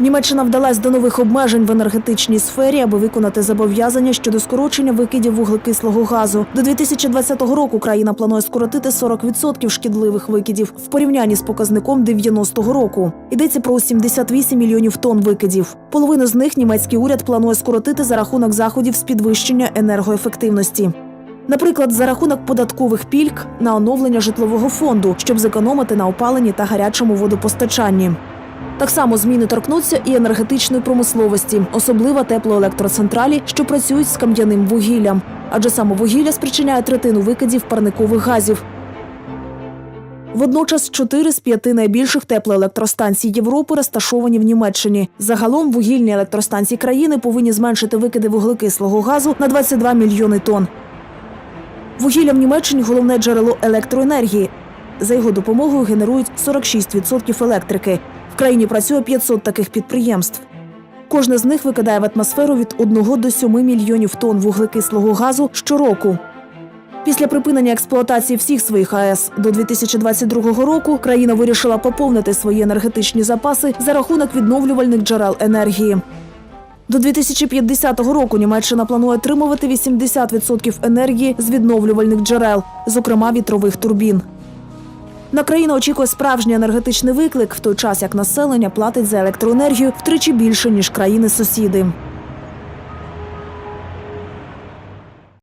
Німеччина вдалась до нових обмежень в енергетичній сфері, аби виконати зобов'язання щодо скорочення викидів вуглекислого газу. До 2020 року країна планує скоротити 40% шкідливих викидів в порівнянні з показником 90-го року. Йдеться про 78 мільйонів тонн викидів. Половину з них німецький уряд планує скоротити за рахунок заходів з підвищення енергоефективності. Наприклад, за рахунок податкових пільг на оновлення житлового фонду, щоб зекономити на опаленні та гарячому водопостачанні. Так само зміни торкнуться і енергетичної промисловості, особливо теплоелектроцентралі, що працюють з кам'яним вугіллям, адже саме вугілля спричиняє третину викидів парникових газів. Водночас чотири з п'яти найбільших теплоелектростанцій Європи розташовані в Німеччині. Загалом вугільні електростанції країни повинні зменшити викиди вуглекислого газу на 22 мільйони тонн. Вугілля в Німеччині головне джерело електроенергії. За його допомогою генерують 46% електрики. Країні працює 500 таких підприємств. Кожне з них викидає в атмосферу від 1 до 7 мільйонів тонн вуглекислого газу щороку. Після припинення експлуатації всіх своїх АЕС до 2022 року країна вирішила поповнити свої енергетичні запаси за рахунок відновлювальних джерел енергії. До 2050 року Німеччина планує отримувати 80% енергії з відновлювальних джерел, зокрема вітрових турбін. На країну очікує справжній енергетичний виклик, в той час як населення платить за електроенергію втричі більше ніж країни-сусіди.